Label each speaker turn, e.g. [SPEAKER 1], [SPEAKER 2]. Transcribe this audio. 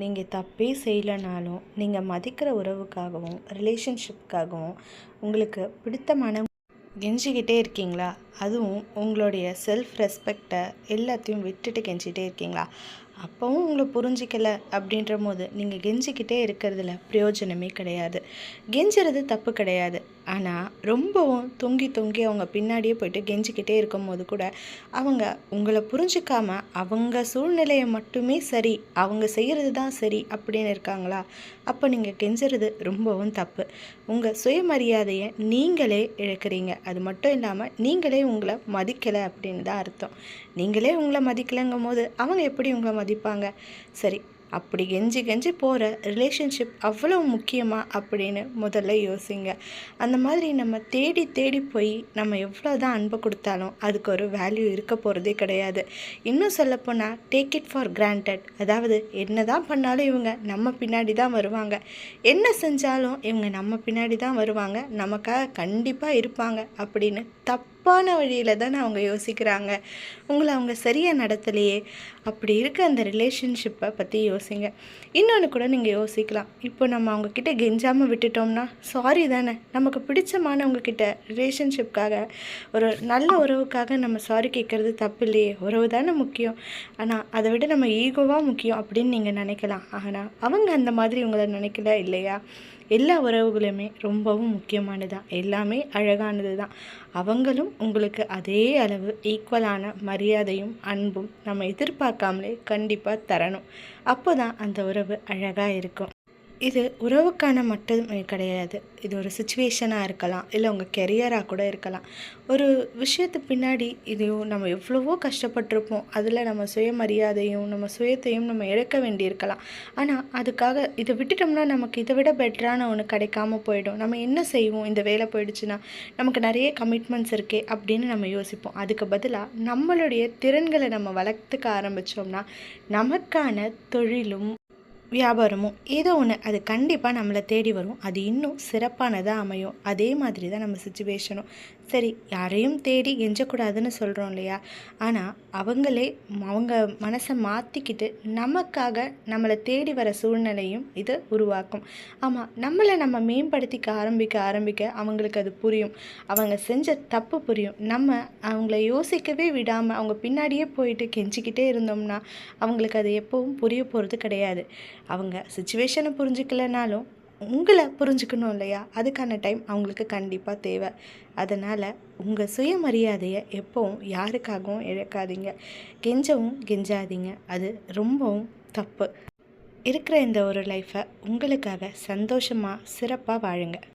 [SPEAKER 1] நீங்கள் தப்பே செய்யலைனாலும் நீங்கள் மதிக்கிற உறவுக்காகவும் ரிலேஷன்ஷிப்காகவும் உங்களுக்கு பிடித்தமான கெஞ்சிக்கிட்டே இருக்கீங்களா? அதுவும் உங்களுடைய செல்ஃப் ரெஸ்பெக்டை எல்லாத்தையும் விட்டுட்டு கெஞ்சிகிட்டே இருக்கீங்களா? அப்போவும் உங்களை புரிஞ்சிக்கல அப்படின்ற போது நீங்கள் கெஞ்சிக்கிட்டே இருக்கிறதுல பிரயோஜனமே கிடையாது. கெஞ்சுறது தப்பு கிடையாது. ஆனால் ரொம்பவும் தொங்கி தொங்கி அவங்க பின்னாடியே போயிட்டு கெஞ்சிக்கிட்டே இருக்கும் போது கூட அவங்க உங்களை புரிஞ்சிக்காமல் அவங்க சூழ்நிலையை மட்டுமே சரி அவங்க செய்கிறது தான் சரி அப்படின்னு இருக்காங்களா? அப்போ நீங்கள் கெஞ்சுறது ரொம்பவும் தப்பு. உங்கள் சுயமரியாதையை நீங்களே இழக்கிறீங்க. அது மட்டும் இல்லாமல் நீங்களே உங்களை மதிக்கலை அப்படின்னு தான் அர்த்தம். நீங்களே உங்களை மதிக்கலைங்கும் போது அவங்க எப்படி உங்களை மதிப்பாங்க? சரி அப்படி கெஞ்சி கெஞ்சி போகிற ரிலேஷன்ஷிப் அவ்வளோ முக்கியமாக அப்படின்னு முதல்ல யோசிங்க. அந்த மாதிரி நம்ம தேடி தேடி போய் நம்ம எவ்வளோ தான் அன்பை கொடுத்தாலும் அதுக்கு ஒரு வேல்யூ இருக்க போகிறதே கிடையாது. இன்னும் சொல்லப்போனால் டேக் இட் ஃபார் கிராண்டட் அதாவது என்ன தான் பண்ணாலும் இவங்க நம்ம பின்னாடி தான் வருவாங்க. என்ன செஞ்சாலும் இவங்க நம்ம பின்னாடி தான் வருவாங்க. நமக்காக கண்டிப்பாக இருப்பாங்க அப்படின்னு தப்பு தப்பான வழியில் தானே அவங்க யோசிக்கிறாங்க. உங்களை அவங்க சரியாக நடத்தலையே. அப்படி இருக்க அந்த ரிலேஷன்ஷிப்பை பற்றி யோசிங்க. இன்னொன்று கூட நீங்கள் யோசிக்கலாம். இப்போ நம்ம அவங்கக்கிட்ட கெஞ்சாமல் விட்டுட்டோம்னா சாரி தானே. நமக்கு பிடிச்சமானவங்கக்கிட்ட ரிலேஷன்ஷிப்காக ஒரு நல்ல உறவுக்காக நம்ம சாரி கேட்குறது தப்பு இல்லையே உறவு தானே முக்கியம். ஆனால் அதை விட நம்ம ஈகோவாக முக்கியம் அப்படின்னு நீங்கள் நினைக்கலாம். ஆனால் அவங்க அந்த மாதிரி உங்களை நினைக்கல இல்லையா? எல்லா உறவுகளுமே ரொம்பவும் முக்கியமானதான் எல்லாமே அழகானது தான் அவங்களும் உங்களுக்கு அதே அளவு ஈக்குவலான மரியாதையும் அன்பும் நம்ம எதிர்பார்க்காமலே கண்டிப்பாக தரணும். அப்போ தான் அந்த உறவு அழகாக இருக்கும். இது உறவுக்கான மட்டுமே கிடையாது. இது ஒரு சுச்சுவேஷனாக இருக்கலாம். இல்லை உங்கள் கெரியராக கூட இருக்கலாம். ஒரு விஷயத்து பின்னாடி இதையும் நம்ம எவ்வளவோ கஷ்டப்பட்டிருப்போம். அதில் நம்ம சுயமரியாதையும் நம்ம சுயத்தையும் நம்ம இழக்க வேண்டியிருக்கலாம். ஆனால் அதுக்காக இதை விட்டுட்டோம்னா நமக்கு இதை விட பெட்டரான ஒன்று கிடைக்காம போயிடும். நம்ம என்ன செய்வோம்? இந்த வேலை போயிடுச்சுன்னா நமக்கு நிறைய கமிட்மெண்ட்ஸ் இருக்கே அப்படின்னு நம்ம யோசிப்போம். அதுக்கு பதிலாக நம்மளுடைய திறன்களை நம்ம வளர்த்துக்க ஆரம்பித்தோம்னா நமக்கான தொழிலும் வியாபாரமும் ஏதோ ஒன்று அது கண்டிப்பாக நம்மளை தேடி வரும். அது இன்னும் சிறப்பானதாக அமையும். அதே மாதிரி தான் நம்ம சுச்சுவேஷனும் சரி யாரையும் தேடி எஞ்சக்கூடாதுன்னு சொல்கிறோம் இல்லையா? ஆனால் அவங்களே அவங்க மனசை மாற்றிக்கிட்டு நமக்காக நம்மளை தேடி வர சூழ்நிலையும் இது உருவாக்கும். ஆமாம் நம்மளை நம்ம மேம்படுத்திக்க ஆரம்பிக்க ஆரம்பிக்க அவங்களுக்கு அது புரியும். அவங்க செஞ்ச தப்பு புரியும். நம்ம அவங்கள யோசிக்கவே விடாமல் அவங்க பின்னாடியே போயிட்டு கெஞ்சிக்கிட்டே இருந்தோம்னா அவங்களுக்கு அது எப்போவும் புரிய போகிறது கிடையாது. அவங்க சுச்சுவேஷனை புரிஞ்சுக்கலனாலும் உங்களை புரிஞ்சுக்கணும் இல்லையா? அதுக்கான டைம் அவங்களுக்கு கண்டிப்பாக தேவை. அதனால் உங்கள் சுயமரியாதையை எப்போவும் யாருக்காகவும் இழக்காதீங்க. கெஞ்சவும் கெஞ்சாதீங்க. அது ரொம்பவும் தப்பு. இருக்கிற இந்த ஒரு லைஃப்பை உங்களுக்காக சந்தோஷமாக சிறப்பாக வாழுங்க.